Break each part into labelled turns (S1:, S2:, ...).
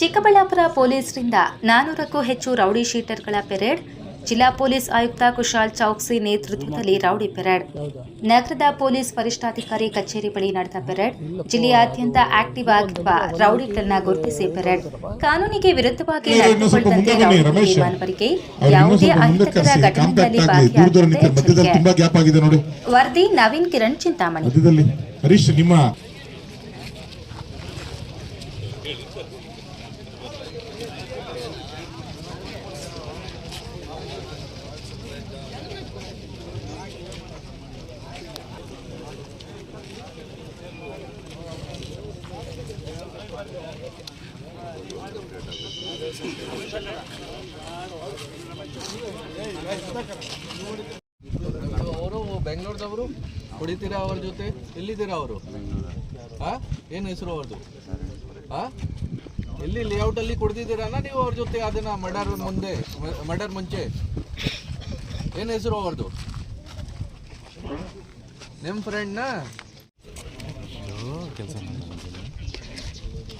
S1: ಚಿಕ್ಕಬಳ್ಳಾಪುರ ಪೊಲೀಸರಿಂದ ನಾನೂರಕ್ಕೂ ಹೆಚ್ಚು ರೌಡಿ ಶೀಟರ್ಗಳ ಪೆರೇಡ್ ಜಿಲ್ಲಾ ಪೊಲೀಸ್ ಆಯುಕ್ತ ಕುಶಾಲ್ ಚೌಕ್ಸಿ ನೇತೃತ್ವದಲ್ಲಿ ರೌಡಿ ಪೆರೇಡ್ ನಗರದ ಪೊಲೀಸ್ ವರಿಷ್ಠಾಧಿಕಾರಿ ಕಚೇರಿ ಬಳಿ ನಡೆದ ಪೆರೇಡ್ ಜಿಲ್ಲೆಯಾದ್ಯಂತ ಆಕ್ಟಿವ್ ಆಗಿರುವ ರೌಡಿಗಳನ್ನ ಗುರುತಿಸಿ ಪೆರೇಡ್. ಕಾನೂನಿಗೆ ವಿರುದ್ಧವಾಗಿ ನಡೆದುಕೊಳ್ಳದಂತೆ ಮಾನವರಿಗೆ ಯಾವುದೇ ಅಹಿತಕರ ಘಟನೆಗಳಲ್ಲಿ ಭಾಗಿಯಾಗದಂತೆ ವರದಿ ನವೀನ್ ಕಿರಣ್ ಚಿಂತಾಮಣಿ.
S2: ಹರೀಶ್ ನಿಮ್ಮ
S3: ಅವರು ಬೆಂಗಳೂರದವರು ಕುಡಿತೀರಾ ಅವ್ರ ಜೊತೆ? ಎಲ್ಲಿದ್ದೀರಾ ಅವರು? ಹಾ ಏನು ಹೆಸರು ಅವ್ರದ್ದು ಹಾ ಎಲ್ಲಿ ಲೇಔಟ್ ಅಲ್ಲಿ ಕುಡ್ದಿದ್ದೀರಾನ ನೀವು ಅವ್ರ ಜೊತೆ ಅದನ್ನ ಮರ್ಡರ್ ಮುಂದೆ ಮರ್ಡರ್ ಮುಂಚೆ? ಏನು ಹೆಸರು ಅವ್ರದ್ದು ನಿಮ್ಮ ಫ್ರೆಂಡ್ನ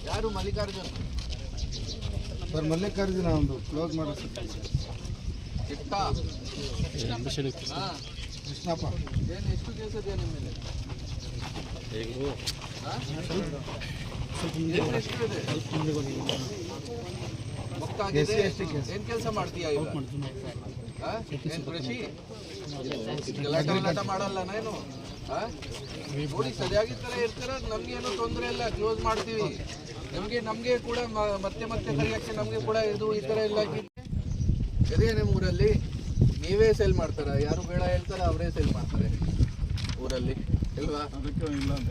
S3: ಯಾರು ಮಲ್ಲಿಕಾರ್ಜುನ್?
S4: ಸರ್ ಮಲ್ಲಿಕಾರ್ಜುನ ಒಂದು ಕ್ಲೋಸ್ ಮಾಡೋ ಕೃಷ್ಣಪ್ಪ.
S3: ಏನು ಎಷ್ಟು ಕೇಸ್ ಇದೆ ನಿಮ್ಮ ಮೇಲೆ ಹಾ? ಏನು ಎಷ್ಟು ಇದೆ? ಮುಕ್ತಾಗಿದೆ? ಏನ್ ಕೆಲಸ ಮಾಡ್ತೀಯ ಕೃಷಿ ಗಲಾಟೆ ಗಲಾಟೆ ಮಾಡಲ್ಲ ನಾನು? ನೋಡಿ ಸರಿಯಾಗಿ ತರ ಇರ್ತೀರ ನಮ್ಗೆ ಏನೋ ತೊಂದರೆ ಇಲ್ಲ ಕ್ಲೋಸ್ ಮಾಡ್ತೀವಿ. ನಮ್ಗೆ ನಮಗೆ ಕೂಡ ಮತ್ತೆ ಮತ್ತೆ ಕರೆಯೋಕ್ಕೆ ನಮಗೆ ಕೂಡ ಇದು ಈ ಥರ ಎಲ್ಲ ಇದೆ ನಿಮ್ಮ ಊರಲ್ಲಿ ನೀವೇ ಸೇಲ್ ಮಾಡ್ತಾರ ಯಾರು ಬೇಡ ಹೇಳ್ತಾರ ಅವರೇ ಸೇಲ್ ಮಾಡ್ತಾರೆ ಊರಲ್ಲಿ ಇಲ್ವಾ ಅಂತ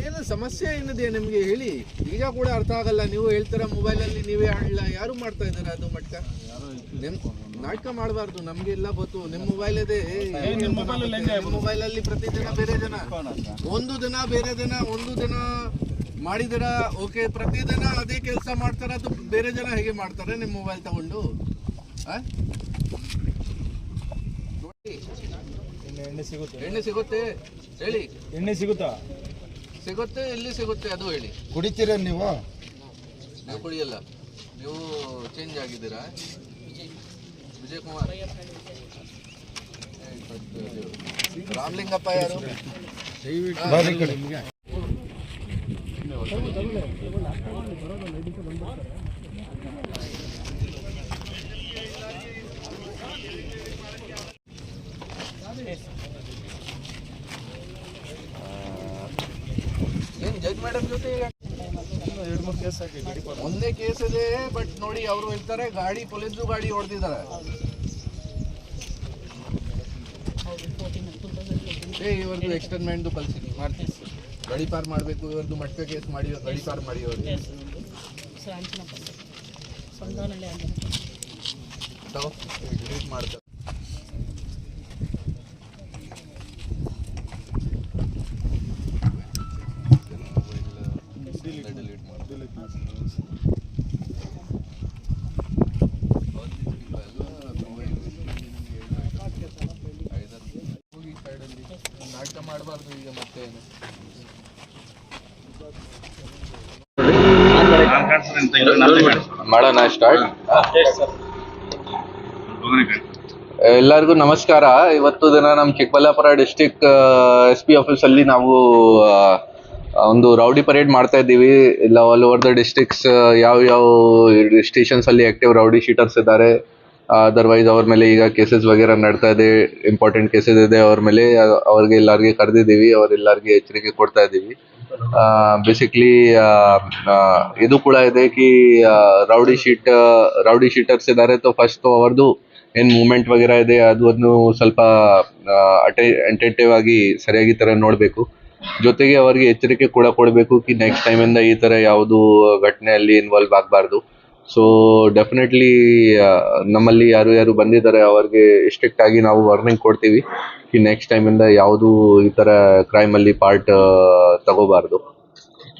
S3: ಏನು ಸಮಸ್ಯೆ ಏನಿದೆ ನಿಮಗೆ ಹೇಳಿ? ಈಗ ಕೂಡ ಅರ್ಥ ಆಗಲ್ಲ ನೀವು ಹೇಳ್ತಾರ ಮೊಬೈಲಲ್ಲಿ ನೀವೇ ಆಡಲ್ಲ ಯಾರು ಮಾಡ್ತಾ ಇದ್ದಾರೆ ಅದು ಮಟ್ಕ? ನಿಮ್ ನಾಟಕ ಮಾಡಬಾರ್ದು ನಮ್ಗೆ ಎಲ್ಲ ಗೊತ್ತು. ನಿಮ್ ಮೊಬೈಲ್ ಇದೆ ಮೊಬೈಲ್ ಅಲ್ಲಿ ಪ್ರತಿದಿನ ಬೇರೆ ದಿನ. ಒಂದು ದಿನ ಬೇರೆ ದಿನ ಒಂದು ದಿನ ಮಾಡಿದಿರ ಓಕೆ ಪ್ರತಿದಿನ ಅದೇ ಕೆಲಸ ಮಾಡ್ತಾರ ಅದು ಬೇರೆ ಜನ ಹೇಗೆ ಮಾಡ್ತಾರೆ ನಿಮ್ಮ ಮೊಬೈಲ್ ತಗೊಂಡು? ಆ? ನೋಡಿ.
S4: ಎಣ್ಣೆ ಸಿಗುತ್ತೆ.
S3: ಎಣ್ಣೆ ಸಿಗುತ್ತೆ? ಹೇಳಿ.
S4: ಎಣ್ಣೆ ಸಿಗುತ್ತಾ?
S3: ಸಿಗುತ್ತೆ ಎಲ್ಲಿ ಸಿಗುತ್ತೆ ಅದು ಹೇಳಿ.
S4: ಕುಡಿತೀರ ನೀವು?
S3: ನೀವು ಕುಡಿಯಲ್ಲ. ನೀವು ಚೇಂಜ್ ಆಗಿದ್ದೀರಾ? ವಿಜಯ್ ಕುಮಾರ್ ರಾಮಲಿಂಗಪ್ಪ ಯಾರು
S4: ಬಾರಿ ಕಡೆ
S3: ಏನ್ ಜಡ್ಜ್ ಮೇಡಮ್ ಜೊತೆ
S4: ಎರಡು ಮೂರು ಕೇಸ್ ಹಾಕಿ ಗಡಿ
S3: ಒಂದೇ ಕೇಸ್ ಇದೆ ಬಟ್ ನೋಡಿ ಅವರು ಹೇಳ್ತಾರೆ ಗಾಡಿ ಪೊಲೀಸರು ಗಾಡಿ ಹೊಡೆದಿದ್ದಾರೆ. ಏ ಇವ್ರದ್ದು ಎಕ್ಸ್ಟರ್ಮೆಂಟ್ದು ಕಳ್ಸಿ ಮಾಡ್ತೀವಿ ಗಡಿ ಪಾರ್ ಮಾಡಬೇಕು ಇವ್ರದ್ದು ಮಟ್ಕ ಕೇಸ್ ಮಾಡಿ ಗಡಿ ಪಾರ್ ಮಾಡಿ ಡಿಲೀಟ್ ಮಾಡ್ತಾರೆ ಡಿಲೀಟ್ ಮಾಡಿ ಎಲ್ಲರಿಗೂ ನಮಸ್ಕಾರ. ಇವತ್ತು ದಿನ ನಮ್ ಚಿಕ್ಕಬಳ್ಳಾಪುರ ಡಿಸ್ಟಿಕ್ ಎಸ್ ಪಿ ಆಫೀಸಲ್ಲಿ ನಾವು ಒಂದು ರೌಡಿ ಪರೇಡ್ ಮಾಡ್ತಾ ಇದ್ದೀವಿ. ಇಲ್ಲ ಆಲ್ ಓವರ್ ದ ಡಿಸ್ಟಿಕ್ಸ್ ಯಾವ ಯಾವ ಸ್ಟೇಷನ್ಸ್ ಅಲ್ಲಿ ಆಕ್ಟಿವ್ ರೌಡಿ ಶೀಟರ್ಸ್ ಇದ್ದಾರೆ. ಅದರ್ವೈಸ್ ಅವ್ರ ಮೇಲೆ ಈಗ ಕೇಸಸ್ ವಗೇರ ನಡ್ತಾ ಇದೆ. ಇಂಪಾರ್ಟೆಂಟ್ ಕೇಸಸ್ ಇದೆ ಅವ್ರ ಮೇಲೆ. ಅವ್ರಿಗೆ ಎಲ್ಲರಿಗೆ ಕರೆದಿದ್ದೀವಿ. ಎಲ್ಲಾರ್ಗೆ ಎಚ್ಚರಿಕೆ ಕೊಡ್ತಾ ಇದ್ದೀವಿ. ಬೇಸಿಕ್ಲಿ ಇದು ಕೂಡ ಇದೆ ಕಿ ರೌಡಿ ಶೀಟ್ ರೌಡಿ ಶೀಟರ್ಸ್ ಇದ್ದಾರೆ. ಫಸ್ಟ್ ಅವ್ರದ್ದು ಏನ್ ಮೂವ್ಮೆಂಟ್ ವಗೇರ ಇದೆ ಅದನ್ನು ಸ್ವಲ್ಪ ಅಟೆಂಟಿವ್ ಆಗಿ ಸರಿಯಾಗಿ ತರ ನೋಡಬೇಕು. ಜೊತೆಗೆ ಅವರಿಗೆ ಎಚ್ಚರಿಕೆ ಕೂಡ ಕೊಡಬೇಕು ಕಿ ನೆಕ್ಸ್ಟ್ ಟೈಮಿಂದ ಈ ತರ ಯಾವುದು ಘಟನೆಯಲ್ಲಿ ಇನ್ವಾಲ್ವ್ ಆಗಬಾರ್ದು. ಸೊ ಡೆಫಿನೆಟ್ಲಿ ನಮ್ಮಲ್ಲಿ ಯಾರು ಯಾರು ಬಂದಿದ್ದಾರೆ ಅವ್ರಿಗೆ ಸ್ಟ್ರಿಕ್ಟ್ ಆಗಿ ನಾವು ವಾರ್ನಿಂಗ್ ಕೊಡ್ತೀವಿ ಕಿ ನೆಕ್ಸ್ಟ್ ಟೈಮಿಂದ ಯಾವುದು ಈ ತರ ಕ್ರೈಮ್ ಅಲ್ಲಿ ಪಾರ್ಟ್ ತಗೋಬಾರ್ದು.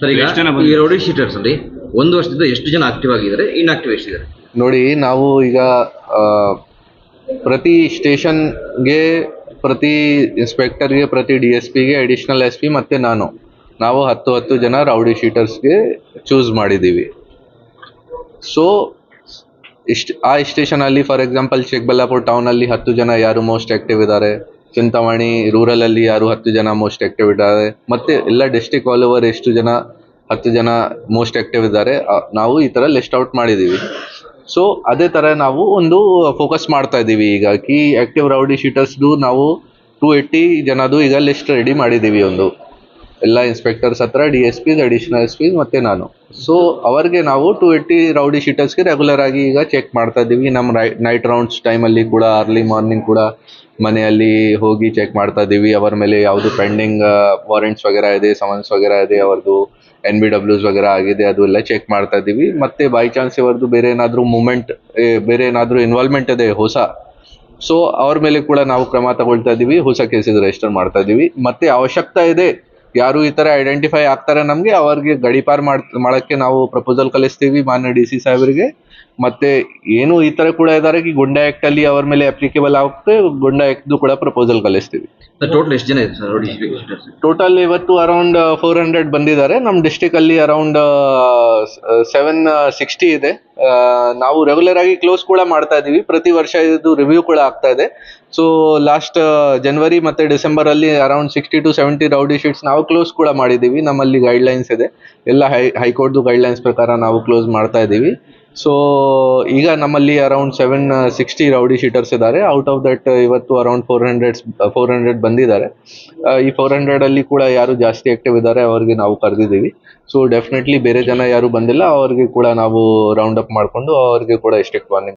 S5: ಸರ್ ಈಗ ಈ ರೌಡಿ ಶೀಟರ್ಸ್ ಅಲ್ಲಿ ಒಂದು ವರ್ಷದಿಂದ ಎಷ್ಟು ಜನ ಆಕ್ಟಿವ್ ಆಗಿದ್ದಾರೆ ಇನ್ಆಕ್ಟಿವ್ ಎಷ್ಟಿದ್ದಾರೆ
S3: ನೋಡಿ ನಾವು ಈಗ ಆ, ಪ್ರತಿ ಸ್ಟೇಷನ್ಗೆ ಪ್ರತಿ ಇನ್ಸ್ಪೆಕ್ಟರ್ಗೆ ಪ್ರತಿ ಡಿ ಎಸ್ ಪಿಗೆ ಅಡಿಷನಲ್ ಎಸ್ ಪಿ ಮತ್ತು ನಾನು. ನಾವು ಹತ್ತು ಹತ್ತು ಜನ ರೌಡಿ ಶೀಟರ್ಸ್ಗೆ ಚೂಸ್ ಮಾಡಿದ್ದೀವಿ. ಸೊ ಇಷ್ಟ, ಆ ಸ್ಟೇಷನಲ್ಲಿ ಫಾರ್ ಎಕ್ಸಾಂಪಲ್ ಚಿಕ್ಕಬಳ್ಳಾಪುರ ಟೌನಲ್ಲಿ ಹತ್ತು ಜನ ಯಾರು ಮೋಸ್ಟ್ ಆಕ್ಟಿವ್ ಇದ್ದಾರೆ. ಚಿಂತಾಮಣಿ ರೂರಲಲ್ಲಿ ಯಾರು ಹತ್ತು ಜನ ಮೋಸ್ಟ್ ಆಕ್ಟಿವ್ ಇದ್ದಾರೆ. ಮತ್ತೆ ಎಲ್ಲ ಡಿಸ್ಟಿಕ್ ಆಲ್ ಓವರ್ ಎಷ್ಟು ಜನ, ಹತ್ತು ಜನ ಮೋಸ್ಟ್ ಆಕ್ಟಿವ್ ಇದ್ದಾರೆ. ನಾವು ಈ ಥರ ಲಿಸ್ಟ್ ಔಟ್ ಮಾಡಿದ್ದೀವಿ. ಸೊ ಅದೇ ಥರ ನಾವು ಒಂದು ಫೋಕಸ್ ಮಾಡ್ತಾ ಇದ್ದೀವಿ. ಈಗ ಕಿ ಆಕ್ಟಿವ್ ರೌಡಿ ಶೀಟರ್ಸ್ದು ನಾವು ಟೂ ಏಯ್ಟಿ ಜನದು ಈಗ ಲಿಸ್ಟ್ ರೆಡಿ ಮಾಡಿದ್ದೀವಿ ಒಂದು. ಎಲ್ಲ ಇನ್ಸ್ಪೆಕ್ಟರ್ಸ್ ಹತ್ರ D S Ps additional S P ಮತ್ತು ನಾನು. ಸೊ ಅವ್ರಿಗೆ ನಾವು ಟೂ ಏಯ್ಟಿ ರೌಡಿ ಶೀಟರ್ಸ್ಗೆ ರೆಗ್ಯುಲರ್ ಆಗಿ ಈಗ ಚೆಕ್ ಮಾಡ್ತಾ ಇದ್ದೀವಿ. ನಮ್ಮ ರೈ ನೈಟ್ ರೌಂಡ್ಸ್ ಟೈಮಲ್ಲಿ ಕೂಡ ಅರ್ಲಿ ಮಾರ್ನಿಂಗ್ ಕೂಡ ಮನೆಯಲ್ಲಿ ಹೋಗಿ ಚೆಕ್ ಮಾಡ್ತಾ ಇದ್ದೀವಿ. ಅವರ ಮೇಲೆ ಯಾವುದು ಪೆಂಡಿಂಗ್ ವಾರೆಂಟ್ಸ್ ವಗೇರಾ ಇದೆ ಸಮನ್ಸ್ ವಗೇರಾ ಇದೆ ಅವ್ರದ್ದು ಎನ್ ಬಿ ಡಬ್ಲ್ಯೂಸ್ ವಗೇರಾ ಆಗಿದೆ ಅದು ಎಲ್ಲ ಚೆಕ್ ಮಾಡ್ತಾ ಇದ್ದೀವಿ. ಮತ್ತೆ ಬೈ ಚಾನ್ಸ್ ಇವರದ್ದು ಬೇರೆ ಏನಾದರೂ ಮೂಮೆಂಟ್ ಬೇರೆ ಏನಾದರೂ ಇನ್ವಾಲ್ವ್ಮೆಂಟ್ ಇದೆ ಹೊಸ ಸೊ ಅವ್ರ ಮೇಲೆ ಕೂಡ ನಾವು ಕ್ರಮ ತಗೊಳ್ತಾ ಇದ್ದೀವಿ. ಹೊಸ ಕೇಸಸ್ ರಿಜಿಸ್ಟರ್ ಮಾಡ್ತಾ ಇದ್ದೀವಿ. ಮತ್ತೆ ಅವಶ್ಯಕತೆ ಇದೆ, ಯಾರು ಈ ಥರ ಐಡೆಂಟಿಫೈ ಆಗ್ತಾರೆ ನಮಗೆ, ಅವ್ರಿಗೆ ಗಡೀಪಾರ್ ಮಾಡ್, ಮಾಡಕ್ಕೆ ನಾವು ಪ್ರಪೋಸಲ್ ಕಳಿಸ್ತೀವಿ ಮಾನ್ಯ ಡಿ ಸಿ ಸಾಹೇಬರಿಗೆ. ಮತ್ತೆ ಏನು ಈ ತರ ಕೂಡ ಇದ್ದಾರೆ ಗುಂಡಾ ಆಕ್ಟ್ ಅಲ್ಲಿ ಅವರ ಮೇಲೆ ಅಪ್ಲಿಕೇಬಲ್ ಆಗುತ್ತೆ ಗುಂಡಾ ಆಕ್ಟ್ ಕೂಡ ಪ್ರಪೋಸಲ್ ಕಳಿಸ್ತೀವಿ.
S5: ಸರ್ ಟೋಟಲ್ ಎಷ್ಟು ಜನ ಇದೆ ಸರ್
S3: ಟೋಟಲ್ ಇವತ್ತು ಅರೌಂಡ್ ಫೋರ್ ಹಂಡ್ರೆಡ್ ಬಂದಿದ್ದಾರೆ. ನಮ್ಮ ಡಿಸ್ಟಿಕ್ ಅಲ್ಲಿ ಅರೌಂಡ್ ಸೆವೆನ್ ಸಿಕ್ಸ್ಟಿ ಇದೆ. ನಾವು ರೆಗ್ಯುಲರ್ ಆಗಿ ಕ್ಲೋಸ್ ಕೂಡ ಮಾಡ್ತಾ ಇದೀವಿ ಪ್ರತಿ ವರ್ಷ ಇದು ರಿವ್ಯೂ ಕೂಡ ಆಗ್ತಾ ಇದೆ. ಸೊ ಲಾಸ್ಟ್ ಜನವರಿ ಮತ್ತೆ ಡಿಸೆಂಬರ್ ಅಲ್ಲಿ around sixty to seventy rowdy sheets ನಾವು ಕ್ಲೋಸ್ ಕೂಡ ಮಾಡಿದ್ದೀವಿ. ನಮ್ಮಲ್ಲಿ ಗೈಡ್ಲೈನ್ಸ್ ಇದೆ. ಎಲ್ಲ ಹೈ ಹೈಕೋರ್ಟ್ದು ಗೈಡ್ಲೈನ್ಸ್ ಪ್ರಕಾರ ನಾವು ಕ್ಲೋಸ್ ಮಾಡ್ತಾ ಇದ್ದೀವಿ. ಸೊ ಈಗ ನಮ್ಮಲ್ಲಿ around seven sixty rowdy sheeters ಇದ್ದಾರೆ. ಔಟ್ ಆಫ್ ದಟ್ ಇವತ್ತು around four hundred four hundred ಬಂದಿದ್ದಾರೆ. ಈ ಫೋರ್ ಹಂಡ್ರೆಡ್ ಅಲ್ಲಿ ಕೂಡ ಯಾರು ಜಾಸ್ತಿ ಆಕ್ಟಿವ್ ಇದ್ದಾರೆ, ಅವ್ರಿಗೆ ನಾವು ಕರೆದಿದ್ದೀವಿ. ಸೊ ಡೆಫಿನೆಟ್ಲಿ ಬೇರೆ ಜನ ಯಾರು ಬಂದಿಲ್ಲ, ಅವ್ರಿಗೆ ಕೂಡ ನಾವು ರೌಂಡ್ ಅಪ್ ಮಾಡಿಕೊಂಡು ಅವ್ರಿಗೆ ಕೂಡ ಎಷ್ಟೆಕ್ಟ್ ವಾರ್ನಿಂಗ್